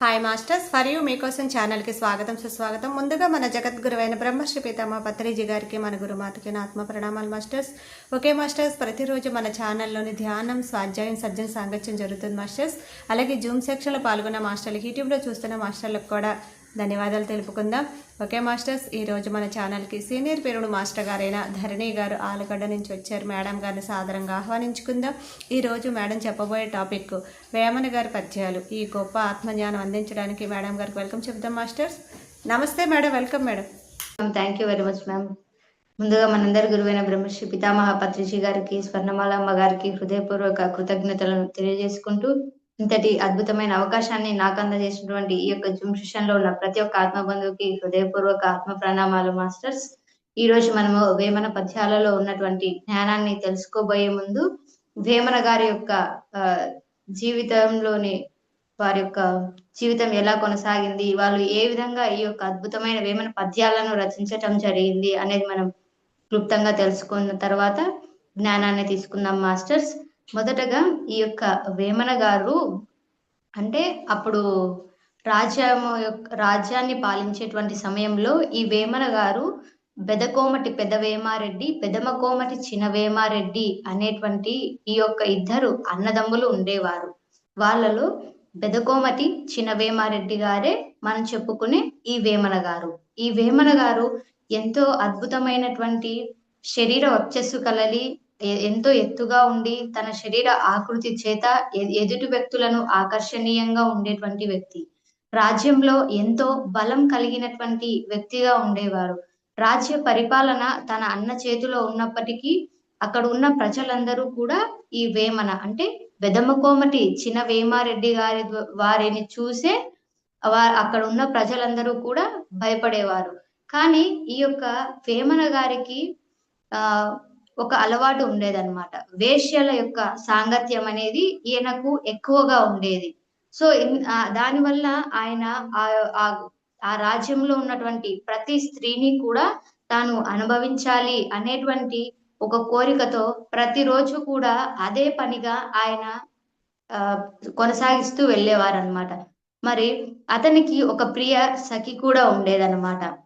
Hi masters for you మీకోసం ఛానల్కి స్వాగతం సుస్వాగతం. ముందుగా మన జగద్గురువైన బ్రహ్మశ్రీ పితామ పత్రిజీ గారికి మన గురుమాతకి నా ఆత్మ ప్రణామాలు మాస్టర్స్ ఓకే మాస్టర్స్ ప్రతిరోజు మన ఛానల్లోని ధ్యానం స్వాధ్యాయం సజ్జన సాంగత్యం జరుగుతుంది మాస్టర్స్ అలాగే జూమ్ సెక్షన్లో పాల్గొన్న మాస్టర్లకి యూట్యూబ్లో చూస్తున్న మాస్టర్లకు కూడా ధన్యవాదాలు తెలుపుకుందాం. ఓకే మాస్టర్స్ ఈరోజు మన ఛానల్కి సీనియర్ పేరుడు మాస్టర్ గారైన ధరణి గారు ఆలగడ్డ నుంచి వచ్చారు. మేడం గారిని సాదరంగా ఆహ్వానించుకుందాం. ఈరోజు మేడం చెప్పబోయే టాపిక్ వేమన గారి పద్యాలు. ఈ గొప్ప ఆత్మజ్ఞానం అందించడానికి మేడం గారికి వెల్కమ్ చెప్దాం మాస్టర్స్. నమస్తే madam welcome madam. Thank you very much ma'am ముందుగా మనందరి గురువైన బ్రహ్మశ్రీ పితామహ పత్రిజీ గారికి స్వర్ణమాలమ్మ గారికి హృదయపూర్వక కృతజ్ఞతలను తెలియజేసుకుంటూ ఇంతటి అద్భుతమైన అవకాశాన్ని నాకు అందజేసినటువంటి ఈ యొక్క జూమ్ సెషన్లో ఉన్న ప్రతి ఒక్క ఆత్మ బంధువుకి హృదయపూర్వక ఆత్మ ప్రణామాలు మాస్టర్స్. ఈ రోజు మనము వేమన పద్యాలలో ఉన్నటువంటి జ్ఞానాన్ని తెలుసుకోబోయే ముందు వేమన గారి యొక్క జీవితంలోని వారి యొక్క జీవితం ఎలా కొనసాగింది వాళ్ళు ఏ విధంగా ఈ యొక్క అద్భుతమైన వేమన పద్యాలను రచించటం జరిగింది అనేది మనం క్లుప్తంగా తెలుసుకున్న తర్వాత జ్ఞానాన్ని తీసుకుందాం మాస్టర్స్. మొదటగా ఈ యొక్క వేమన గారు అంటే అప్పుడు రాజ్యము యొక్క రాజ్యాన్ని పాలించేటువంటి సమయంలో ఈ వేమన గారు బెదకోమటి పెదవేమారెడ్డి పెదమకోమటి చినవేమారెడ్డి అనేటువంటి ఈ యొక్క ఇద్దరు అన్నదమ్ములు ఉండేవారు. వాళ్ళలో బెదకోమటి చినవేమారెడ్డి గారే మనం చెప్పుకునే ఈ వేమన గారు. ఈ వేమన గారు ఎంతో అద్భుతమైనటువంటి శరీర వర్చస్సు కలలి ఎంతో ఎత్తుగా ఉండి తన శరీర ఆకృతి చేత ఎదుటి వ్యక్తులను ఆకర్షణీయంగా ఉండేటువంటి వ్యక్తి. రాజ్యంలో ఎంతో బలం కలిగినటువంటి వ్యక్తిగా ఉండేవారు. రాజ్య పరిపాలన తన అన్న చేతిలో ఉన్నప్పటికీ అక్కడ ఉన్న ప్రజలందరూ కూడా ఈ వేమన అంటే వెదమకోమటి చిన్న వేమారెడ్డి గారి వారిని చూసే వారు అక్కడ ఉన్న ప్రజలందరూ కూడా భయపడేవారు. కానీ ఈ యొక్క వేమన గారికి ఆ ఒక అలవాటు ఉండేదన్నమాట. వేశ్యల యొక్క సాంగత్యం అనేది ఈయనకు ఎక్కువగా ఉండేది. సో దానివల్ల ఆయన ఆ- ఆ రాజ్యంలో ఉన్నటువంటి ప్రతి స్త్రీని కూడా తాను అనుభవించాలి అనేటువంటి ఒక కోరికతో ప్రతిరోజు కూడా అదే పనిగా ఆయన కొనసాగిస్తూ వెళ్ళేవారనమాట మరి అతనికి ఒక ప్రియ సఖి కూడా ఉండేదన్నమాట.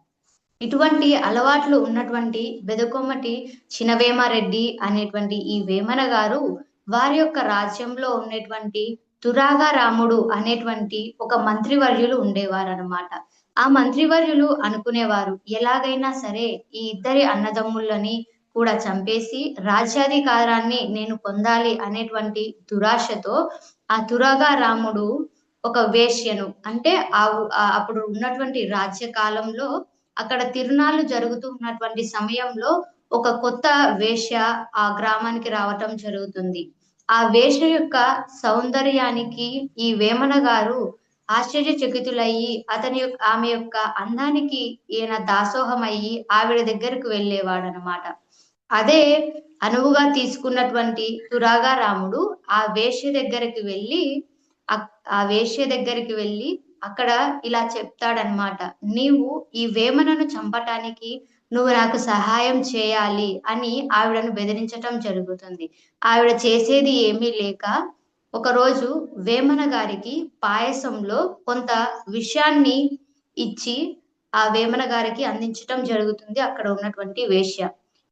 ఇటువంటి అలవాట్లు ఉన్నటువంటి బెదకొమ్మటి చినవేమారెడ్డి అనేటువంటి ఈ వేమన గారు వారి యొక్క రాజ్యంలో ఉన్నటువంటి తురాగా రాముడు అనేటువంటి ఒక మంత్రివర్యులు ఉండేవారన్నమాట. ఆ మంత్రివర్యులు అనుకునేవారు ఎలాగైనా సరే ఈ ఇద్దరి అన్నదమ్ములని కూడా చంపేసి రాజ్యాధికారాన్ని నేను పొందాలి అనేటువంటి దురాశతో ఆ తురాగా రాముడు ఒక వేష్యను అంటే ఆ అప్పుడు ఉన్నటువంటి రాజ్య కాలంలో అక్కడ తిరునాళ్ళు జరుగుతూ ఉన్నటువంటి సమయంలో ఒక కొత్త వేష ఆ గ్రామానికి రావటం జరుగుతుంది. ఆ వేష యొక్క సౌందర్యానికి ఈ వేమన గారు ఆశ్చర్యచకితులయ్యి అతని యొక్క ఆమె యొక్క అందానికి ఈయన దాసోహమయ్యి ఆవిడ దగ్గరకు వెళ్ళేవాడనమాట అదే అనువుగా తీసుకున్నటువంటి తురాగా రాముడు ఆ వేష్య దగ్గరికి వెళ్ళి ఆ- వేష్య దగ్గరికి వెళ్ళి అక్కడ ఇలా చెప్తాడనమాట నీవు ఈ వేమనను చంపటానికి నువ్వు నాకు సహాయం చేయాలి అని ఆవిడను బెదిరించటం జరుగుతుంది. ఆవిడ చేసేది ఏమీ లేక ఒకరోజు వేమన గారికి పాయసంలో కొంత విషయాన్ని ఇచ్చి ఆ వేమన గారికి అందించటం జరుగుతుంది అక్కడ ఉన్నటువంటి వేష్య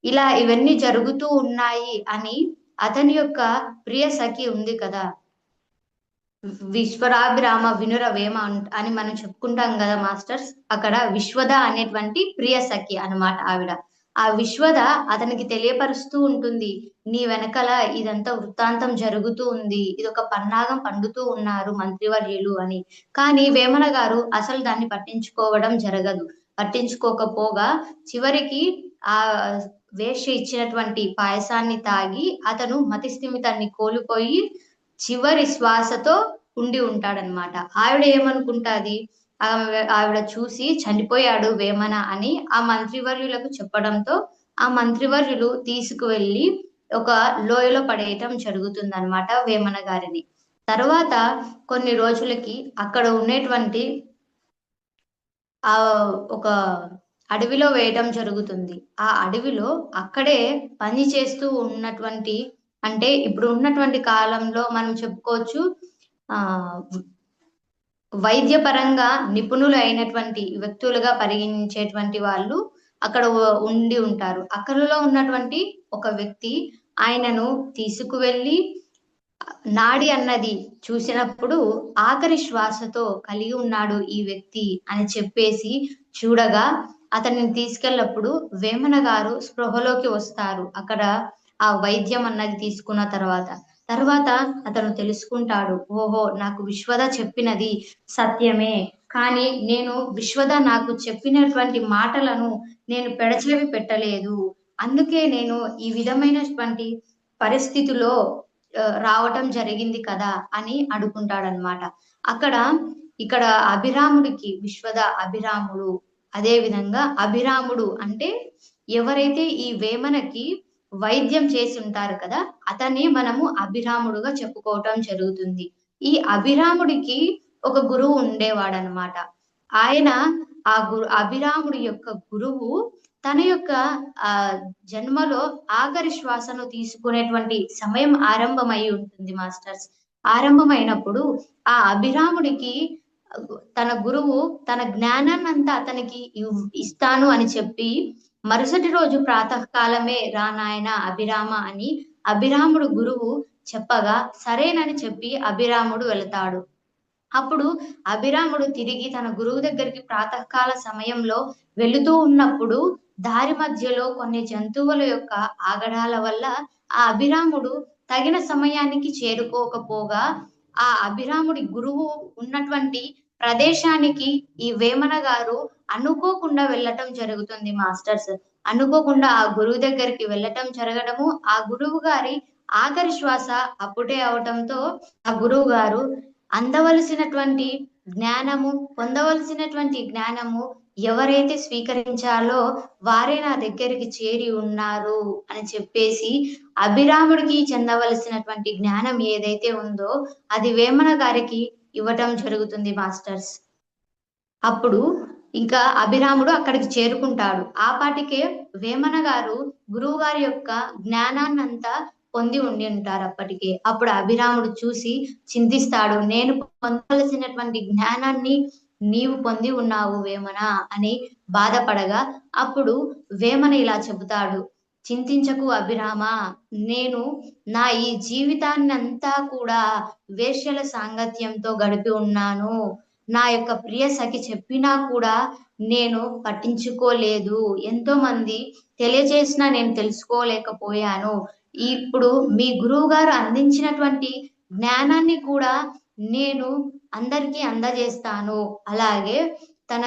ఇలా ఇవన్నీ జరుగుతూ ఉన్నాయి అని అతని యొక్క ప్రియ సఖి ఉంది కదా విశ్వరాభిరామ వినురవేమ అని మనం చెప్పుకుంటాం కదా మాస్టర్స్. అక్కడ విశ్వద అనేటువంటి ప్రియ సఖి అన్నమాట ఆవిడ. ఆ విశ్వద అతనికి తెలియపరుస్తూ ఉంటుంది నీ వెనకాల ఇదంతా వృత్తాంతం జరుగుతూ ఉంది ఇది ఒక పన్నాగం పండుతూ ఉన్నారు మంత్రివర్యులు అని. కానీ వేమన గారు అసలు దాన్ని పట్టించుకోవడం జరగదు. పట్టించుకోకపోగా చివరికి ఆ వేష ఇచ్చినటువంటి పాయసాన్ని తాగి అతను మతి స్థిమితాన్ని కోల్పోయి చివరి శ్వాసతో ఉండి ఉంటాడనమాట ఆవిడ ఏమనుకుంటాది? ఆమె ఆవిడ చూసి చనిపోయాడు వేమన అని ఆ మంత్రివర్యులకు చెప్పడంతో ఆ మంత్రివర్యులు తీసుకువెళ్ళి ఒక లోయలో పడేయటం జరుగుతుందన్నమాట వేమన గారిని. తర్వాత కొన్ని రోజులకి అక్కడ ఉండేటువంటి ఆ ఒక అడవిలో వేయటం జరుగుతుంది. ఆ అడవిలో అక్కడే పని చేస్తూ ఉన్నటువంటి అంటే ఇప్పుడు ఉన్నటువంటి కాలంలో మనం చెప్పుకోవచ్చు ఆ వైద్యపరంగా నిపుణులు అయినటువంటి వ్యక్తులుగా పరిగణించేటువంటి వాళ్ళు అక్కడ ఉండి ఉంటారు. అక్కడలో ఉన్నటువంటి ఒక వ్యక్తి ఆయనను తీసుకువెళ్ళి నాడి అన్నది చూసినప్పుడు ఆఖరి శ్వాసతో కలిగి ఉన్నాడు ఈ వ్యక్తి అని చెప్పేసి చూడగా అతన్ని తీసుకెళ్ళప్పుడు వేమన గారు స్పృహలోకి వస్తారు. అక్కడ ఆ వైద్యం అన్నది తీసుకున్న తర్వాత తర్వాత అతను తెలుసుకుంటాడు ఓహో నాకు విశ్వద చెప్పినది సత్యమే. కానీ నేను విశ్వద నాకు చెప్పినటువంటి మాటలను నేను పెడచెవి పెట్టలేదు. అందుకే నేను ఈ విధమైనటువంటి పరిస్థితిలో రావటం జరిగింది కదా అని అడుగుంటాడనమాట అక్కడ ఇక్కడ అభిరాముడికి విశ్వద అభిరాముడు. అదే విధంగా అభిరాముడు అంటే ఎవరైతే ఈ వేమనకి వైద్యం చేసి ఉంటారు కదా అతన్ని మనము అభిరాముడుగా చెప్పుకోవటం జరుగుతుంది. ఈ అభిరాముడికి ఒక గురువు ఉండేవాడనమాట ఆయన ఆ గురు అభిరాముడి యొక్క గురువు తన యొక్క ఆ జన్మలో ఆఖరి శ్వాసను తీసుకునేటువంటి సమయం ఆరంభమై ఉంటుంది మాస్టర్స్. ఆరంభమైనప్పుడు ఆ అభిరాముడికి తన గురువు తన జ్ఞానాన్ని అంతా అతనికి ఇస్తాను అని చెప్పి మరుసటి రోజు ప్రాతకాలమే రా నాయన అభిరామ అని అభిరాముడు గురువు చెప్పగా సరేనని చెప్పి అభిరాముడు వెళతాడు. అప్పుడు అభిరాముడు తిరిగి తన గురువు దగ్గరికి ప్రాతకాల సమయంలో వెళుతూ ఉన్నప్పుడు దారి మధ్యలో కొన్ని జంతువుల యొక్క ఆగడాల వల్ల ఆ అభిరాముడు తగిన సమయానికి చేరుకోకపోగా ఆ అభిరాముడి గురువు ఉన్నటువంటి ప్రదేశానికి ఈ వేమన గారు అనుకోకుండా వెళ్ళటం జరుగుతుంది మాస్టర్స్. అనుకోకుండా ఆ గురువు దగ్గరికి వెళ్ళటం జరగడము ఆ గురువు గారి ఆఖరి శ్వాస అప్పుడే అవటంతో ఆ గురువు గారు అందవలసినటువంటి జ్ఞానము పొందవలసినటువంటి జ్ఞానము ఎవరైతే స్వీకరించాలో వారే నా దగ్గరికి చేరి ఉన్నారు అని చెప్పేసి అభిరాముడికి చెందవలసినటువంటి జ్ఞానం ఏదైతే ఉందో అది వేమన గారికి ఇవ్వటం జరుగుతుంది మాస్టర్స్. అప్పుడు ఇంకా అభిరాముడు అక్కడికి చేరుకుంటాడు. ఆ పాటికే వేమన గారు గురువు గారి యొక్క జ్ఞానాన్నంతా పొంది ఉండి ఉంటారు అప్పటికే. అప్పుడు అభిరాముడు చూసి చింతిస్తాడు నేను పొందవలసినటువంటి జ్ఞానాన్ని నీవు పొంది ఉన్నావు వేమన అని బాధపడగా అప్పుడు వేమన ఇలా చెబుతాడు చింతించకు అభిరామ నేను నా ఈ జీవితాన్ని అంతా కూడా వేశ్యల సాంగత్యంతో గడిపి ఉన్నాను. నా యొక్క ప్రియ సఖి చెప్పినా కూడా నేను పట్టించుకోలేదు. ఎంతో మంది తెలియజేసినా నేను తెలుసుకోలేకపోయాను. ఇప్పుడు మీ గురువు గారు అందించినటువంటి జ్ఞానాన్ని కూడా నేను అందరికీ అందజేస్తాను. అలాగే తన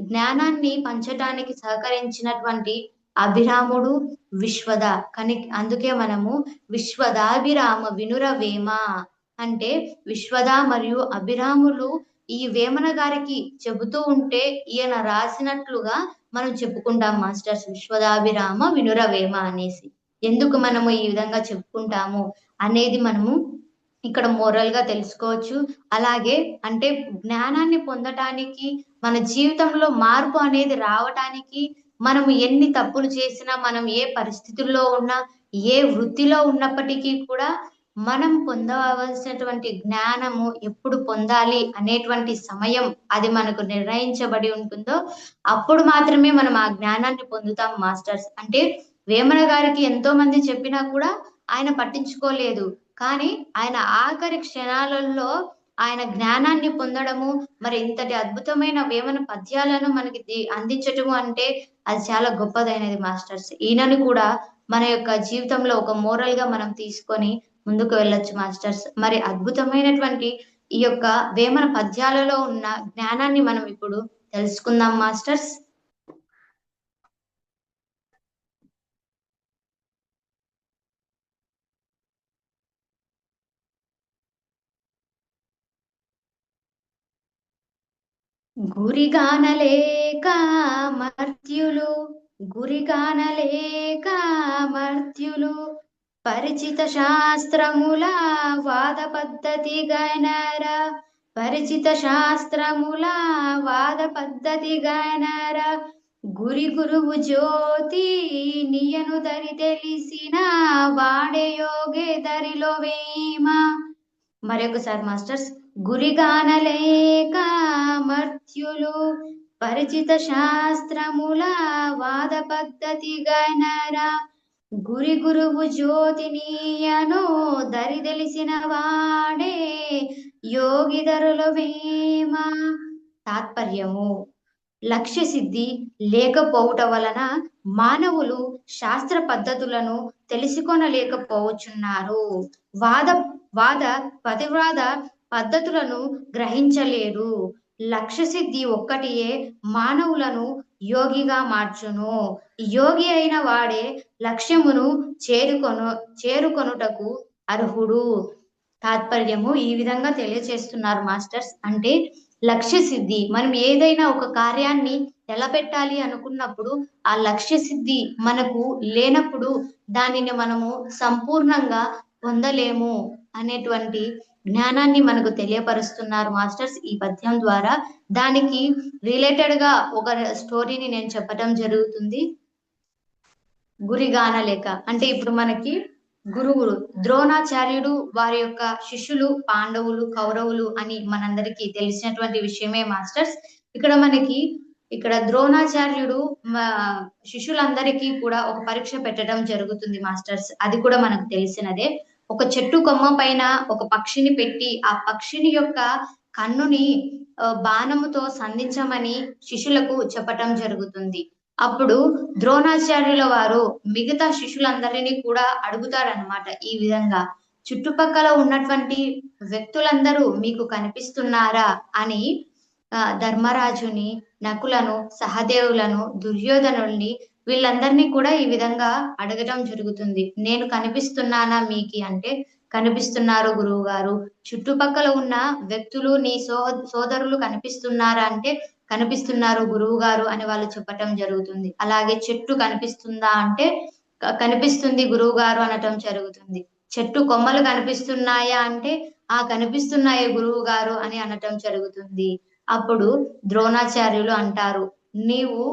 జ్ఞానాన్ని పంచటానికి సహకరించినటువంటి అభిరాముడు విశ్వద కని అందుకే మనము విశ్వదాభిరామ వినురవేమ అంటే విశ్వద మరియు అభిరాములు ఈ వేమన గారికి చెబుతూ ఉంటే ఈయన రాసినట్లుగా మనం చెప్పుకుంటాం మాస్టర్స్. విశ్వదాభిరామ వినురవేమ అనేసి. ఎందుకు మనము ఈ విధంగా చెప్పుకుంటాము అనేది మనము ఇక్కడ మోరల్గా తెలుసుకోవచ్చు. అలాగే అంటే జ్ఞానాన్ని పొందటానికి మన జీవితంలో మార్పు అనేది రావటానికి మనం ఎన్ని తప్పులు చేసినా మనం ఏ పరిస్థితుల్లో ఉన్నా ఏ వృత్తిలో ఉన్నప్పటికీ కూడా మనం పొందవలసినటువంటి జ్ఞానము ఎప్పుడు పొందాలి అనేటువంటి సమయం అది మనకు నిర్ణయించబడి ఉంటుందో అప్పుడు మాత్రమే మనం ఆ జ్ఞానాన్ని పొందుతాం మాస్టర్స్. అంటే వేమన గారికి ఎంతో మంది చెప్పినా కూడా ఆయన పట్టించుకోలేదు. కానీ ఆయన ఆఖరి క్షణాలలో ఆయన జ్ఞానాన్ని పొందడము మరి ఇంతటి అద్భుతమైన వేమన పద్యాలను మనకి అందించటము అంటే అది చాలా గొప్పదైనది మాస్టర్స్. ఈయనని కూడా మన యొక్క జీవితంలో ఒక మోరల్గా మనం తీసుకొని ముందుకు వెళ్ళొచ్చు మాస్టర్స్. మరి అద్భుతమైనటువంటి ఈ యొక్క వేమన పద్యాలలో ఉన్న జ్ఞానాన్ని మనం ఇప్పుడు తెలుసుకుందాం మాస్టర్స్. గురిగానలేక మర్త్యులు గురిగానలేక మర్త్యులు పరిచిత శాస్త్రముల వాద పద్ధతి గైనర పరిచిత శాస్త్రముల వాద పద్ధతి గైనర గురి గురువు జ్యోతి నియను దరి తెలిసిన వాడే యోగే దరిలో వేమ. మరొకసారి మాస్టర్స్ గురిగానలేక మర్త్యులు. పరిచిత శాస్త్రముల వాద పద్ధతి గణరా గురి గురువు జ్యోతినీయను దరి తెలిసిన వాడే. యోగిధరుల వేమ తాత్పర్యము లక్ష్య సిద్ధి లేకపోవుట వలన మానవులు శాస్త్ర పద్ధతులను తెలుసుకొనలేకపోవచ్చున్నారు. వాద వాద ప్రతివాద పద్ధతులను గ్రహించలేరు. లక్ష్య సిద్ధి ఒక్కటియే మానవులను యోగిగా మార్చును. యోగి అయిన వాడే లక్ష్యమును చేరుకొను చేరుకొనుటకు అర్హుడు. తాత్పర్యము ఈ విధంగా తెలియజేస్తున్నారు మాస్టర్స్. అంటే లక్ష్య సిద్ధి మనం ఏదైనా ఒక కార్యాన్ని నిలబెట్టాలి అనుకున్నప్పుడు ఆ లక్ష్య సిద్ధి మనకు లేనప్పుడు దానిని మనము సంపూర్ణంగా పొందలేము అనేటువంటి జ్ఞానాన్ని మనకు తెలియపరుస్తున్నారు మాస్టర్స్ ఈ పద్యం ద్వారా. దానికి రిలేటెడ్గా ఒక స్టోరీని నేను చెప్పడం జరుగుతుంది. గురిగానలేక అంటే ఇప్పుడు మనకి గురువులు ద్రోణాచార్యుడు వారి యొక్క శిష్యులు పాండవులు కౌరవులు అని మనందరికీ తెలిసినటువంటి విషయమే మాస్టర్స్. ఇక్కడ మనకి ఇక్కడ ద్రోణాచార్యుడు మా శిష్యులందరికీ కూడా ఒక పరీక్ష పెట్టడం జరుగుతుంది మాస్టర్స్. అది కూడా మనకు తెలిసినదే. ఒక చెట్టు కొమ్మ పైన ఒక పక్షిని పెట్టి ఆ పక్షిని యొక్క కన్నుని బాణముతో సంధించమని శిష్యులకు చెప్పటం జరుగుతుంది. అప్పుడు ద్రోణాచార్యుల వారు మిగతా శిష్యులందరినీ కూడా అడుగుతారనమాట ఈ విధంగా. చుట్టుపక్కల ఉన్నటువంటి వ్యక్తులందరూ మీకు కనిపిస్తున్నారా? అని ధర్మరాజుని నకులను సహదేవులను దుర్యోధనుల్ని వీళ్ళందరినీ కూడా ఈ విధంగా అడగటం జరుగుతుంది. నేను కనిపిస్తున్నానా మీకి అంటే కనిపిస్తున్నారు గురువు గారు చుట్టుపక్కల ఉన్న వ్యక్తులు నీ సో సోదరులు కనిపిస్తున్నారా అంటే కనిపిస్తున్నారు గురువు గారు అని వాళ్ళు చెప్పటం జరుగుతుంది. అలాగే చెట్టు కనిపిస్తుందా అంటే కనిపిస్తుంది గురువు గారు అనటం జరుగుతుంది. చెట్టు కొమ్మలు కనిపిస్తున్నాయా అంటే ఆ కనిపిస్తున్నాయి గురువు గారు అని అనటం జరుగుతుంది. అప్పుడు ద్రోణాచార్యులు అంటారు నీవు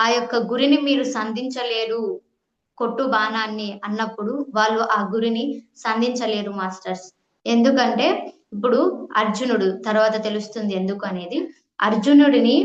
ఆ యొక్క గురిని మీరు సంధించలేరు కొట్టు బాణాన్ని అన్నప్పుడు వాళ్ళు ఆ గురిని సంధించలేరు మాస్టర్స్. ఎందుకంటే ఇప్పుడు అర్జునుడు తర్వాత తెలుస్తుంది ఎందుకు అనేది. అర్జునుడిని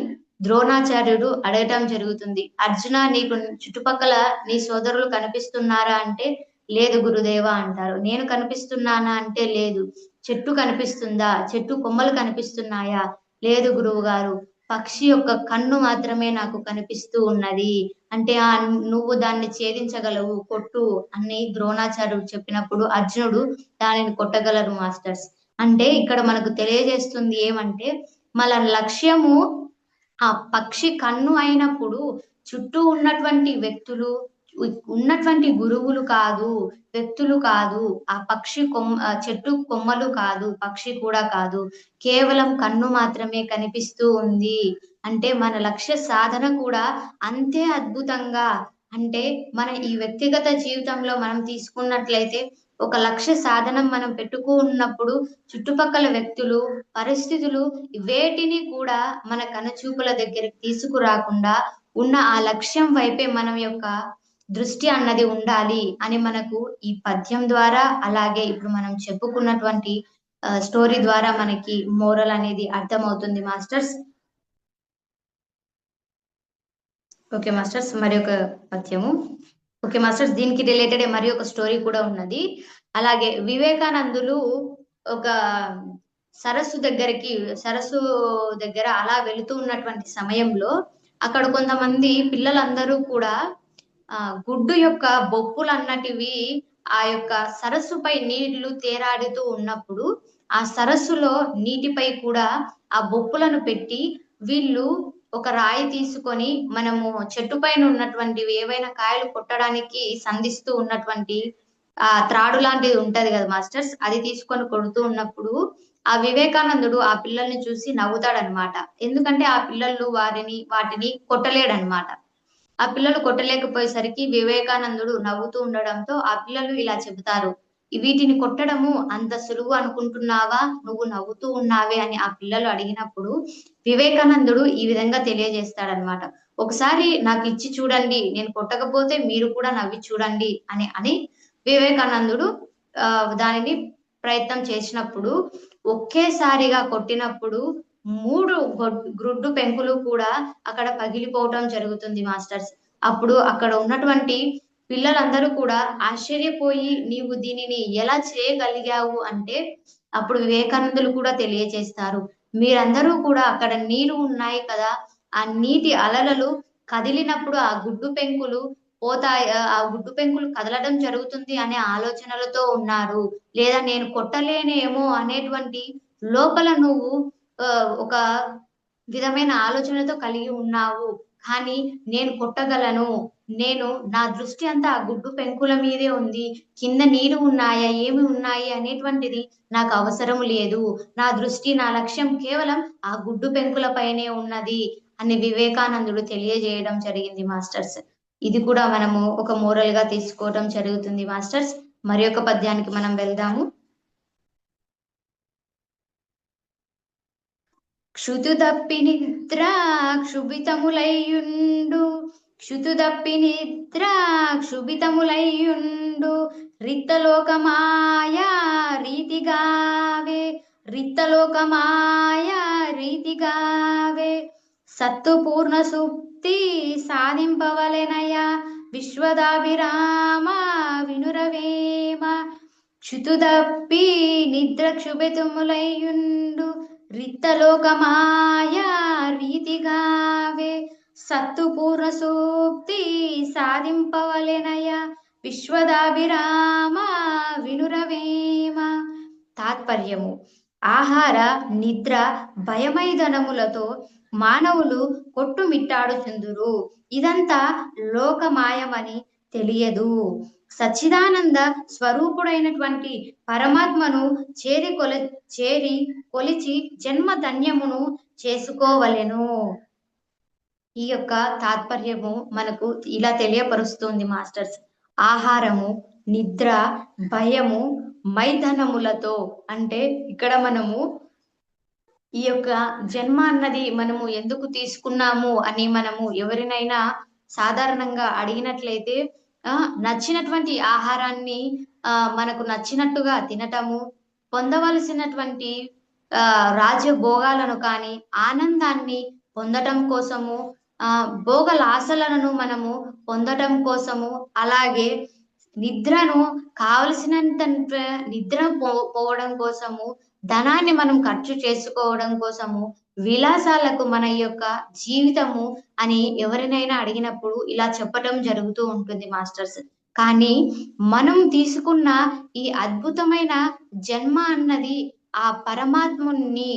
ద్రోణాచార్యుడు అడగటం జరుగుతుంది. అర్జున నీకు చుట్టుపక్కల నీ సోదరులు కనిపిస్తున్నారా అంటే లేదు గురుదేవా అంటారు. నేను కనిపిస్తున్నానా అంటే లేదు. చెట్టు కనిపిస్తుందా? చెట్టు కొమ్మలు కనిపిస్తున్నాయా? లేదు గురువు గారు పక్షి యొక్క కన్ను మాత్రమే నాకు కనిపిస్తూ ఉన్నది. అంటే ఆ నువ్వు దాన్ని ఛేదించగలవు కొట్టు అని ద్రోణాచార్యుడు చెప్పినప్పుడు అర్జునుడు దానిని కొట్టగలరు మాస్టర్స్. అంటే ఇక్కడ మనకు తెలియజేస్తుంది ఏమంటే మన లక్ష్యము ఆ పక్షి కన్ను అయినప్పుడు చుట్టూ ఉన్నటువంటి వ్యక్తులు ఉన్నటువంటి గురువులు కాదు వ్యక్తులు కాదు ఆ పక్షి కొమ్మ చెట్టు కొమ్మలు కాదు పక్షి కూడా కాదు. కేవలం కన్ను మాత్రమే కనిపిస్తూ ఉంది. అంటే మన లక్ష్య సాధన కూడా అంతే అద్భుతంగా అంటే మన ఈ వ్యక్తిగత జీవితంలో మనం తీసుకున్నట్లయితే ఒక లక్ష్య సాధనం మనం పెట్టుకున్నప్పుడు చుట్టుపక్కల వ్యక్తులు పరిస్థితులు వేటిని కూడా మన కనుచూపుల దగ్గరికి తీసుకురాకుండా ఉన్న ఆ లక్ష్యం వైపే మనం యొక్క దృష్టి అన్నది ఉండాలి అని మనకు ఈ పద్యం ద్వారా అలాగే ఇప్పుడు మనం చెప్పుకున్నటువంటి స్టోరీ ద్వారా మనకి మోరల్ అనేది అర్థమవుతుంది మాస్టర్స్. ఓకే మాస్టర్స్ మరి ఒక పద్యము. ఓకే మాస్టర్స్ దీనికి రిలేటెడ్ మరి ఒక స్టోరీ కూడా ఉన్నది. అలాగే వివేకానందులు ఒక సరస్సు దగ్గరికి సరస్సు దగ్గర అలా వెళుతూ ఉన్నటువంటి సమయంలో అక్కడ కొంతమంది పిల్లలందరూ కూడా ఆ గుడ్డు యొక్క బొప్పులు అన్నటివి ఆ యొక్క సరస్సుపై నీళ్ళు తేరాడుతూ ఉన్నప్పుడు ఆ సరస్సులో నీటిపై కూడా ఆ బొప్పులను పెట్టి వీళ్ళు ఒక రాయి తీసుకొని మనము చెట్టు పైన ఉన్నటువంటివి ఏవైనా కాయలు కొట్టడానికి సంధిస్తూ ఉన్నటువంటి ఆ త్రాడు లాంటిది ఉంటది కదా మాస్టర్స్? అది తీసుకొని కొడుతూ ఉన్నప్పుడు ఆ వివేకానందుడు ఆ పిల్లల్ని చూసి నవ్వుతాడనమాట. ఎందుకంటే ఆ పిల్లలు వారిని వాటిని కొట్టలేడనమాట. ఆ పిల్లలు కొట్టలేకపోయేసరికి వివేకానందుడు నవ్వుతూ ఉండడంతో ఆ పిల్లలు ఇలా చెబుతారు వీటిని కొట్టడము అంత సులువు అనుకుంటున్నావా? నువ్వు నవ్వుతూ ఉన్నావే అని ఆ పిల్లలు అడిగినప్పుడు వివేకానందుడు ఈ విధంగా తెలియజేస్తాడనమాట. ఒకసారి నాకు ఇచ్చి చూడండి నేను కొట్టకపోతే మీరు కూడా నవ్వి చూడండి అని అని వివేకానందుడు ఆ దానిని ప్రయత్నం చేసినప్పుడు ఒకేసారిగా కొట్టినప్పుడు మూడు గ్రుడ్డు పెంకులు కూడా అక్కడ పగిలిపోవటం జరుగుతుంది మాస్టర్స్. అప్పుడు అక్కడ ఉన్నటువంటి పిల్లలందరూ కూడా ఆశ్చర్యపోయి నీవు దీనిని ఎలా చేయగలిగావు? అంటే అప్పుడు వివేకానందులు కూడా తెలియజేస్తారు మీరందరూ కూడా అక్కడ నీరు ఉన్నాయి కదా ఆ నీటి అలలలు కదిలినప్పుడు ఆ గుడ్డు పెంకులు పోతాయి ఆ- గుడ్డు పెంకులు కదలడం జరుగుతుంది అనే ఆలోచనలతో ఉన్నారు. లేదా నేను కొట్టలేనేమో అనేటువంటి లోపల నువ్వు ఒక విధమైన ఆలోచనతో కలిగి ఉన్నావు. కానీ నేను కొట్టగలను. నేను నా దృష్టి అంతా ఆ గుడ్డు పెంకుల మీదే ఉంది. కింద నీరు ఉన్నాయా? ఏమి ఉన్నాయి? అనేటువంటిది నాకు అవసరం లేదు. నా దృష్టి నా లక్ష్యం కేవలం ఆ గుడ్డు పెంకుల పైనే ఉన్నది అని వివేకానందుడు తెలియజేయడం జరిగింది మాస్టర్స్. ఇది కూడా మనము ఒక మోరల్గా తీసుకోవడం జరుగుతుంది మాస్టర్స్. మరి ఒక పద్యానికి మనం వెళ్దాము. క్షుతు దప్పి నిద్ర క్షుభితములయ్యుండు. క్షుతు దప్పి నిద్ర క్షుభితములయ్యుండు. రిత్తలోకమాయా రీతిగావే. రిత్తలోకమాయా రీతిగావే. సత్తు పూర్ణ సుప్తి సాధింపవలెనయా. విశ్వదాభిరామ వినురవేమ. క్షుతుదప్పి నిద్ర క్షుభితములయ్యుండు. రిత్తలోకమాయా రీతిగావే సత్తు పూర్ణ సూక్తి సాధింపవలెనయ విశ్వదాభిరామ వినురవేమ తాత్పర్యము. ఆహార నిద్ర భయమైదనములతో మానవులు కొట్టుమిట్టాడుచుందురు. ఇదంతా లోకమాయమని తెలియదు. సచ్చిదానంద స్వరూపుడైనటువంటి పరమాత్మను చేరి కొల చేరి కొలిచి జన్మ ధన్యమును చేసుకోవలెను. ఈ యొక్క తాత్పర్యము మనకు ఇలా తెలియపరుస్తుంది మాస్టర్స్. ఆహారము నిద్ర భయము మైథనములతో అంటే ఇక్కడ మనము ఈ యొక్క జన్మ అన్నది మనము ఎందుకు తీసుకున్నాము అని మనము ఎవరినైనా సాధారణంగా అడిగినట్లయితే ఆ నచ్చినటువంటి ఆహారాన్ని ఆ మనకు నచ్చినట్టుగా తినటము పొందవలసినటువంటి ఆ రాజ్యభోగాలను కానీ ఆనందాన్ని పొందటం కోసము ఆ భోగలాసలను మనము పొందటం కోసము అలాగే నిద్రను కావలసినంత నిద్ర పో పోవడం కోసము ధనాన్ని మనం ఖర్చు చేసుకోవడం కోసము విలాసాలకు మన యొక్క జీవితము అని ఎవరినైనా అడిగినప్పుడు ఇలా చెప్పటం జరుగుతూ ఉంటుంది మాస్టర్స్. కానీ మనం తీసుకున్న ఈ అద్భుతమైన జన్మ అన్నది ఆ పరమాత్ముని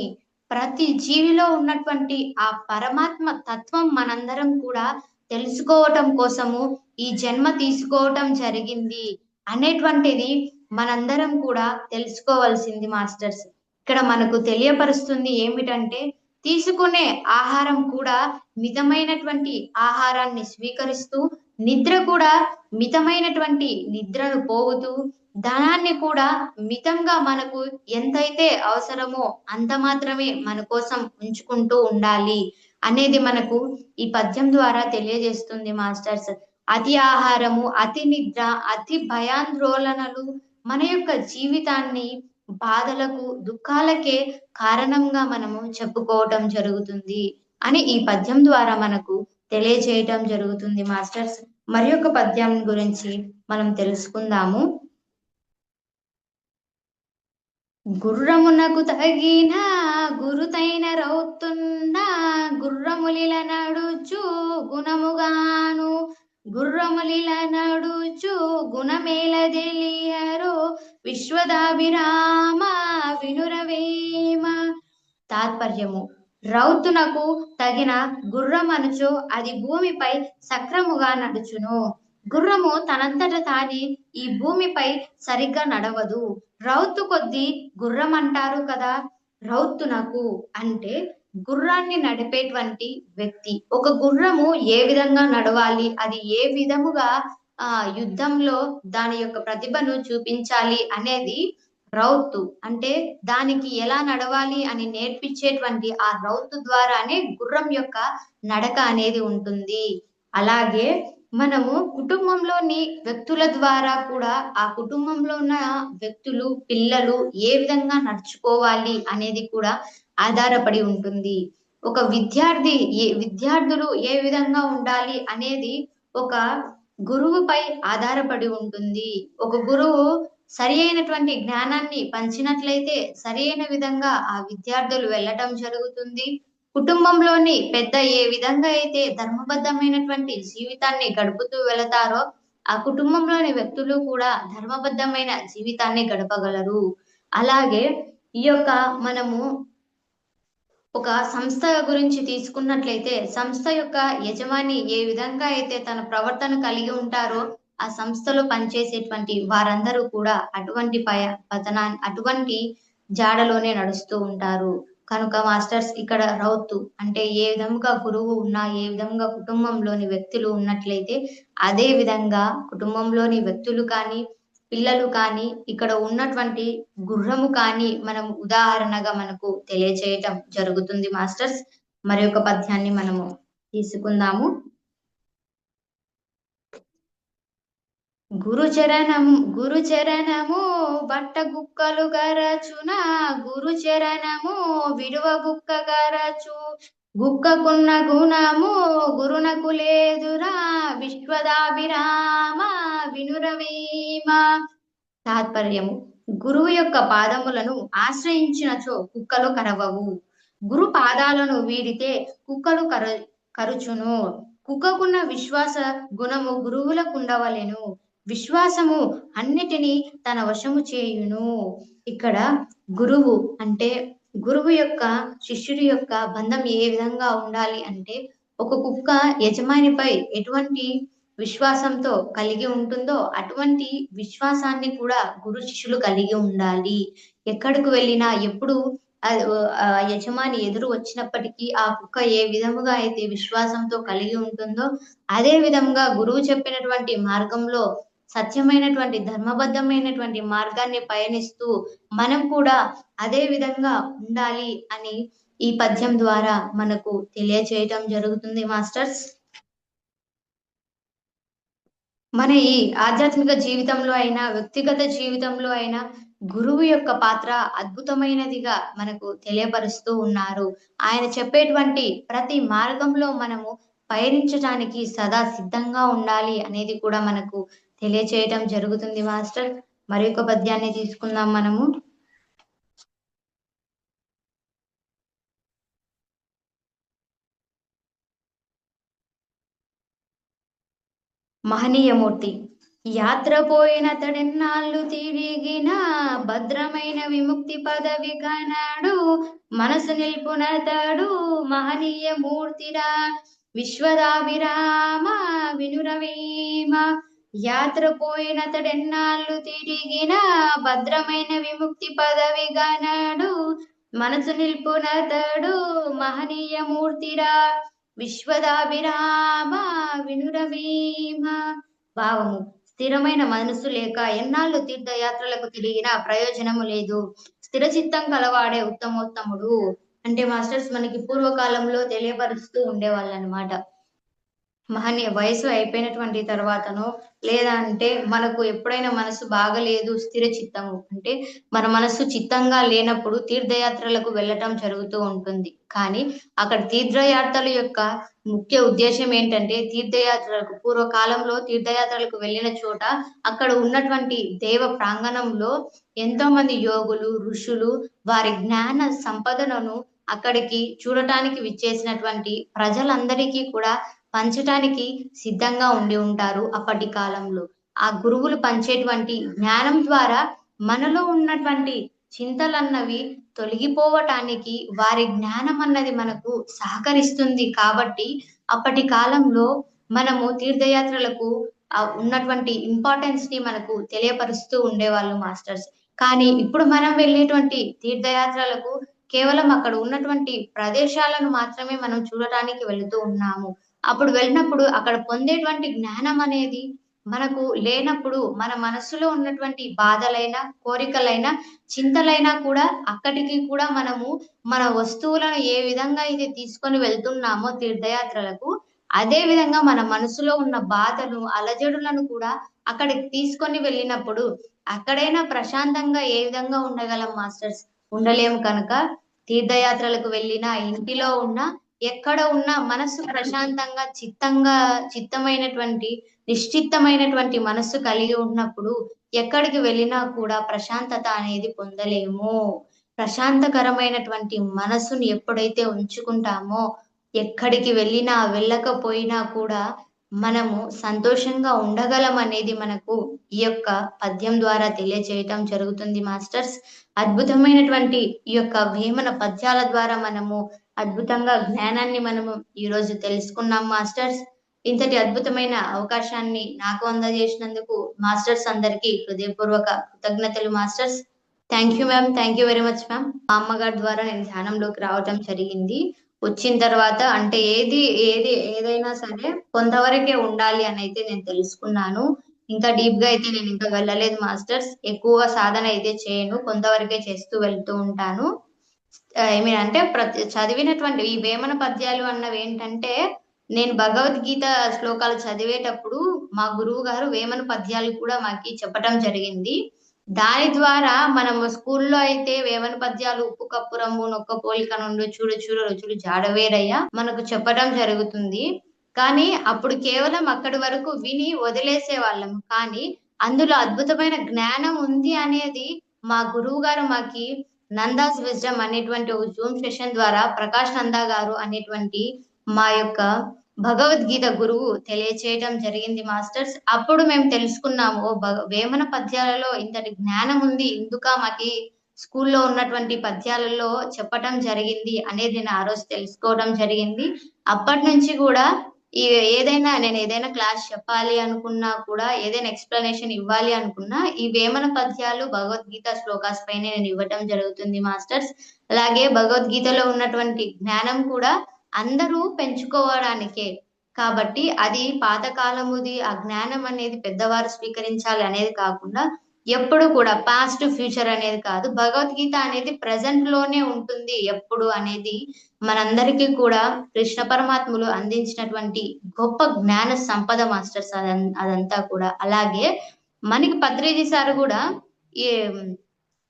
ప్రతి జీవిలో ఉన్నటువంటి ఆ పరమాత్మ తత్వం మనందరం కూడా తెలుసుకోవటం కోసము ఈ జన్మ తీసుకోవటం జరిగింది అనేటువంటిది మనందరం కూడా తెలుసుకోవాల్సింది మాస్టర్స్. ఇక్కడ మనకు తెలియపరుస్తుంది ఏమిటంటే తీసుకునే ఆహారం కూడా మితమైనటువంటి ఆహారాన్ని స్వీకరిస్తూ నిద్ర కూడా మితమైనటువంటి నిద్రను పోగుతూ ధనాన్ని కూడా మితంగా మనకు ఎంతైతే అవసరమో అంత మాత్రమే మన కోసం ఉంచుకుంటూ ఉండాలి అనేది మనకు ఈ పద్యం ద్వారా తెలియజేస్తుంది మాస్టర్స్. అతి ఆహారము అతి నిద్ర అతి భయాందోళనలు మన యొక్క జీవితాన్ని బాధలకు దుఃఖాలకే కారణంగా మనము చెప్పుకోవటం జరుగుతుంది అని ఈ పద్యం ద్వారా మనకు తెలియజేయటం జరుగుతుంది మాస్టర్స్. మరి ఒక పద్యం గురించి మనం తెలుసుకుందాము. గుర్రమునకు తగిన గురుతైన రౌతున్న గుర్రములిల నడుచు గుణముగాను గుర్రములిల నడుచు గుణమేల తెలియరు విశ్వదాభిరామ వినురవేమ. తాత్పర్యము. రౌతునకు తగిన గుర్రమనుచు అది భూమిపై సక్రముగా నడుచును. గుర్రము తనంతట తానే ఈ భూమిపై సరిగ్గా నడవదు. రౌతు కొద్ది గుర్రం అంటారు కదా? రౌతునకు అంటే గుర్రాన్ని నడిపేటువంటి వ్యక్తి. ఒక గుర్రము ఏ విధంగా నడవాలి? అది ఏ విధముగా ఆ యుద్ధంలో దాని యొక్క ప్రతిభను చూపించాలి అనేది రౌతు. అంటే దానికి ఎలా నడవాలి అని నేర్పించేటువంటి ఆ రౌతు ద్వారానే గుర్రం యొక్క నడక అనేది ఉంటుంది. అలాగే మనము కుటుంబంలోని వ్యక్తుల ద్వారా కూడా ఆ కుటుంబంలో ఉన్న వ్యక్తులు పిల్లలు ఏ విధంగా నడుచుకోవాలి అనేది కూడా ఆధారపడి ఉంటుంది. ఒక విద్యార్థి ఏ విద్యార్థులు ఏ విధంగా ఉండాలి అనేది ఒక గురువుపై ఆధారపడి ఉంటుంది. ఒక గురువు సరి అయినటువంటి జ్ఞానాన్ని పంచినట్లయితే సరి అయిన విధంగా ఆ విద్యార్థులు వెళ్ళటం జరుగుతుంది. కుటుంబంలోని పెద్ద ఏ విధంగా అయితే ధర్మబద్ధమైనటువంటి జీవితాన్ని గడుపుతూ వెళతారో ఆ కుటుంబంలోని వ్యక్తులు కూడా ధర్మబద్ధమైన జీవితాన్ని గడపగలరు. అలాగే ఈ యొక్క మనము ఒక సంస్థ గురించి తీసుకున్నట్లయితే సంస్థ యొక్క యజమాని ఏ విధంగా అయితే తన ప్రవర్తన కలిగి ఉంటారో ఆ సంస్థలో పనిచేసేటువంటి వారందరూ కూడా అటువంటి పయ పతనా అటువంటి జాడలోనే నడుస్తూ ఉంటారు. కనుక మాస్టర్స్ ఇక్కడ రౌతు అంటే ఏ విధంగా గురువు ఉన్నా ఏ విధంగా కుటుంబంలోని వ్యక్తులు ఉన్నట్లయితే అదే విధంగా కుటుంబంలోని వ్యక్తులు కానీ పిల్లలు కానీ ఇక్కడ ఉన్నటువంటి గుర్రము కానీ మనం ఉదాహరణగా మనకు తెలియచేయటం జరుగుతుంది మాస్టర్స్. మరి ఒక పద్యాన్ని మనము తీసుకుందాము. గురుచరణము గురుచరణము బట్ట గుక్కలు గరచున. గురుచరణము విడువ గుక్క గరచు. గుక్కకున్న గుణము గురునకు లేదురా విశ్వదాభిరామ వినురవేమ. తాత్పర్యము గురువు యొక్క పాదములను ఆశ్రయించినచో కుక్కలు కరవవు. గురు పాదాలను వీడితే కుక్కలు కర కరుచును. కుక్కకున్న విశ్వాస గుణము గురువులకు ఉండవలెను. విశ్వాసము అన్నిటినీ తన వశము చేయును. ఇక్కడ గురువు అంటే గురువు యొక్క శిష్యుడి యొక్క బంధం ఏ విధంగా ఉండాలి అంటే ఒక కుక్క యజమానిపై ఎటువంటి విశ్వాసంతో కలిగి ఉంటుందో అటువంటి విశ్వాసాన్ని కూడా గురు శిష్యులు కలిగి ఉండాలి. ఎక్కడికి వెళ్ళినా ఎప్పుడు ఆ- యజమాని ఎదురు వచ్చినప్పటికీ ఆ కుక్క ఏ విధముగా అయితే విశ్వాసంతో కలిగి ఉంటుందో అదే విధంగా గురువు చెప్పినటువంటి మార్గంలో సత్యమైనటువంటి ధర్మబద్ధమైనటువంటి మార్గాన్ని పయనిస్తూ మనం కూడా అదే విధంగా ఉండాలి అని ఈ పద్యం ద్వారా మనకు తెలియచేయటం జరుగుతుంది మాస్టర్స్. మన ఈ ఆధ్యాత్మిక జీవితంలో అయినా వ్యక్తిగత జీవితంలో అయినా గురువు యొక్క పాత్ర అద్భుతమైనదిగా మనకు తెలియపరుస్తూ ఉన్నారు. ఆయన చెప్పేటువంటి ప్రతి మార్గంలో మనము పయనించడానికి సదా సిద్ధంగా ఉండాలి అనేది కూడా మనకు తెలియచేయటం జరుగుతుంది మాస్టర్. మరి ఒక పద్యాన్ని తీసుకుందాం మనము. మహనీయమూర్తి. యాత్ర పోయినతడెన్నాళ్ళు తిరిగిన భద్రమైన విముక్తి పదవి కనాడు మనసు నిల్పునతడు మహనీయ మూర్తిరా విశ్వదావిరామ వినురవేమ. యాత్ర పోయినతడెన్నాళ్ళు తిరిగిన భద్రమైన విముక్తి పదవి గనాడు మనసు నిల్పునతడు మహనీయ మూర్తిరా విశ్వదాభిరామ వినురవీమ. భావము స్థిరమైన మనసు లేక ఎన్నాళ్ళు తీర్థయాత్రలకు తిరిగినా ప్రయోజనము లేదు. స్థిర చిత్తం కలవాడే ఉత్తమోత్తముడు. అంటే మాస్టర్స్ మనకి పూర్వకాలంలో తెలియపరుస్తూ ఉండేవాళ్ళు అనమాట మహని వయసు అయిపోయినటువంటి తర్వాతను లేదా అంటే మనకు ఎప్పుడైనా మనసు బాగలేదు స్థిర చిత్తము. అంటే మన మనసు చిత్తంగా లేనప్పుడు తీర్థయాత్రలకు వెళ్ళటం జరుగుతూ ఉంటుంది. కానీ అక్కడ తీర్థయాత్రల యొక్క ముఖ్య ఉద్దేశం ఏంటంటే తీర్థయాత్రలకు పూర్వకాలంలో తీర్థయాత్రలకు వెళ్ళిన చోట అక్కడ ఉన్నటువంటి దేవ ప్రాంగణంలో ఎంతో మంది యోగులు ఋషులు వారి జ్ఞాన సంపదనను అక్కడికి చూడటానికి విచ్చేసినటువంటి ప్రజలందరికీ కూడా పంచటానికి సిద్ధంగా ఉండి ఉంటారు అప్పటి కాలంలో. ఆ గురువులు పంచేటువంటి జ్ఞానం ద్వారా మనలో ఉన్నటువంటి చింతలన్నవి తొలగిపోవటానికి వారి జ్ఞానం అన్నది మనకు సహకరిస్తుంది కాబట్టి అప్పటి కాలంలో మనము తీర్థయాత్రలకు ఉన్నటువంటి ఇంపార్టెన్స్ని మనకు తెలియపరుస్తూ ఉండేవాళ్ళు మాస్టర్స్ కానీ ఇప్పుడు మనం వెళ్ళేటువంటి తీర్థయాత్రలకు కేవలం అక్కడ ఉన్నటువంటి ప్రదేశాలను మాత్రమే మనం చూడటానికి వెళుతూ ఉన్నాము. అప్పుడు వెళ్ళినప్పుడు అక్కడ పొందేటువంటి జ్ఞానం అనేది మనకు లేనప్పుడు మన మనసులో ఉన్నటువంటి బాధలైనా కోరికలైనా చింతలైనా కూడా అక్కడికి కూడా మనము మన వస్తువులను ఏ విధంగా అయితే తీసుకొని వెళ్తున్నామో తీర్థయాత్రలకు అదే విధంగా మన మనసులో ఉన్న బాధను అలజడులను కూడా అక్కడికి తీసుకొని వెళ్ళినప్పుడు అక్కడైనా ప్రశాంతంగా ఏ విధంగా ఉండగలం మాస్టర్స్? ఉండలేము కనుక. తీర్థయాత్రలకు వెళ్ళినా ఇంటిలో ఉన్నా ఎక్కడ ఉన్నా మనసు ప్రశాంతంగా చిత్తంగా చిత్తమైనటువంటి నిశ్చిత్తమైనటువంటి మనస్సు కలిగి ఉన్నప్పుడు ఎక్కడికి వెళ్ళినా కూడా ప్రశాంతత అనేది పొందలేము. ప్రశాంతకరమైనటువంటి మనసుని ఎప్పుడైతే ఉంచుకుంటామో ఎక్కడికి వెళ్ళినా వెళ్ళకపోయినా కూడా మనము సంతోషంగా ఉండగలం అనేది మనకు ఈ యొక్క పద్యం ద్వారా తెలియజేయటం జరుగుతుంది మాస్టర్స్. అద్భుతమైనటువంటి ఈ యొక్క వేమన పద్యాల ద్వారా మనము అద్భుతంగా జ్ఞానాన్ని మనము ఈ రోజు తెలుసుకున్నాం మాస్టర్స్. ఇంతటి అద్భుతమైన అవకాశాన్ని నాకు అందజేసినందుకు మాస్టర్స్ అందరికీ హృదయపూర్వక కృతజ్ఞతలు masters. Thank you ma'am thank you very much ma'am మా అమ్మగారి ద్వారా నేను ధ్యానంలోకి రావటం జరిగింది. వచ్చిన తర్వాత అంటే ఏది ఏది ఏదైనా సరే కొంతవరకే ఉండాలి అని అయితే నేను తెలుసుకున్నాను. ఇంకా డీప్గా అయితే నేను ఇంకా వెళ్ళలేదు మాస్టర్స్. ఎక్కువ సాధన అయితే చేయను కొంతవరకే చేస్తూ వెళ్తూ ఉంటాను. ఐ అంటే ప్రతి చదివినటువంటి ఈ వేమన పద్యాలు అన్నవి ఏంటంటే నేను భగవద్గీత శ్లోకాలు చదివేటప్పుడు మా గురువు గారు వేమన పద్యాలు కూడా మాకి చెప్పటం జరిగింది. దాని ద్వారా మనము స్కూల్లో అయితే వేమన పద్యాలు ఉప్పు కప్పురము నొక్క పోలిక నుండి చూడు చూడు రుచులు జాడవేరయ్య మనకు చెప్పటం జరుగుతుంది. కానీ అప్పుడు కేవలం అక్కడి వరకు విని వదిలేసే వాళ్ళం. కానీ అందులో అద్భుతమైన జ్ఞానం ఉంది అనేది మా గురువు గారు మాకి నందాస్ విజ్డమ్ అనేటువంటి ఒక జూమ్ సెషన్ ద్వారా ప్రకాష్ నందా గారు అనేటువంటి మా యొక్క భగవద్గీత గురువు తెలియచేయడం జరిగింది మాస్టర్స్. అప్పుడు మేము తెలుసుకున్నాము ఓ భగ వేమన పద్యాలలో ఇంతటి జ్ఞానం ఉంది ఇందుక మాకి స్కూల్లో ఉన్నటువంటి పద్యాలలో చెప్పటం జరిగింది అనేది నేను ఆ రోజు తెలుసుకోవడం జరిగింది. అప్పటి నుంచి కూడా ఈ ఏదైనా నేను ఏదైనా క్లాస్ చెప్పాలి అనుకున్నా కూడా ఏదైనా ఎక్స్ప్లెనేషన్ ఇవ్వాలి అనుకున్నా ఈ వేమన పద్యాలు భగవద్గీత శ్లోకాస్ పైనే నేను ఇవ్వటం జరుగుతుంది మాస్టర్స్. అలాగే భగవద్గీతలో ఉన్నటువంటి జ్ఞానం కూడా అందరూ పెంచుకోవడానికే. కాబట్టి అది పాతకాలముది ఆ జ్ఞానం అనేది పెద్దవారు స్వీకరించాలి అనేది కాకుండా ఎప్పుడు కూడా పాస్ట్ ఫ్యూచర్ అనేది కాదు భగవద్గీత అనేది ప్రజెంట్లోనే ఉంటుంది ఎప్పుడు అనేది మనందరికీ కూడా కృష్ణ పరమాత్ములు అందించినటువంటి గొప్ప జ్ఞాన సంపద మాస్టర్స్ అదం- అదంతా కూడా. అలాగే మనకి పత్రిజీ సార్ కూడా ఈ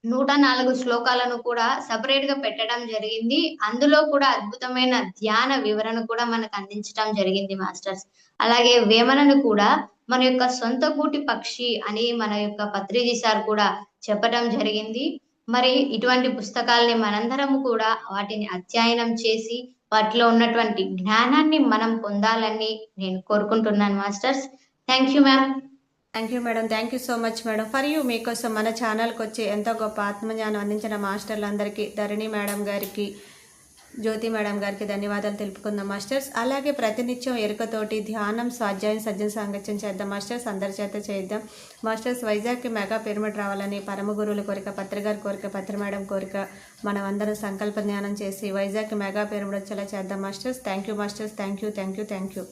నూట నాలుగు శ్లోకాలను కూడా సపరేట్గా పెట్టడం జరిగింది. అందులో కూడా అద్భుతమైన ధ్యాన వివరణ కూడా మనకు అందించడం జరిగింది మాస్టర్స్. అలాగే వేమనను కూడా మన యొక్క సొంత గూటి పక్షి అని మన యొక్క పత్రిజీ సార్ కూడా చెప్పటం జరిగింది. మరి ఇటువంటి పుస్తకాల్ని మనందరం కూడా వాటిని అధ్యయనం చేసి వాటిలో ఉన్నటువంటి జ్ఞానాన్ని మనం పొందాలని నేను కోరుకుంటున్నాను masters. Thank you ma'am thank you madam thank you so much madam for you మీకోసం మన ఛానల్కి వచ్చి ఎంతో గొప్ప ఆత్మజ్ఞానం అందించిన మాస్టర్లందరికీ ధరణి మేడం గారికి జ్యోతి మేడం గారికి ధన్యవాదాలు తెలుపుకుందాం మాస్టర్స్. అలాగే ప్రతినిత్యం ఎరుకతోటి ధ్యానం స్వాధ్యాయం సజ్జన సాంగత్యం చేద్దాం మాస్టర్స్. అందరి చేత చేద్దాం మాస్టర్స్ వైజాగ్కి మెగా పిరమిడ్ రావాలని పరమ గురువుల కోరిక పత్రిగారి కోరిక పత్ర మేడం కోరిక మనం అందరం సంకల్ప ధ్యానం చేసి వైజాగ్కి మెగా పిరమిడ్ వచ్చేలా చేద్దాం masters. Thank you masters. Thank you thank you thank you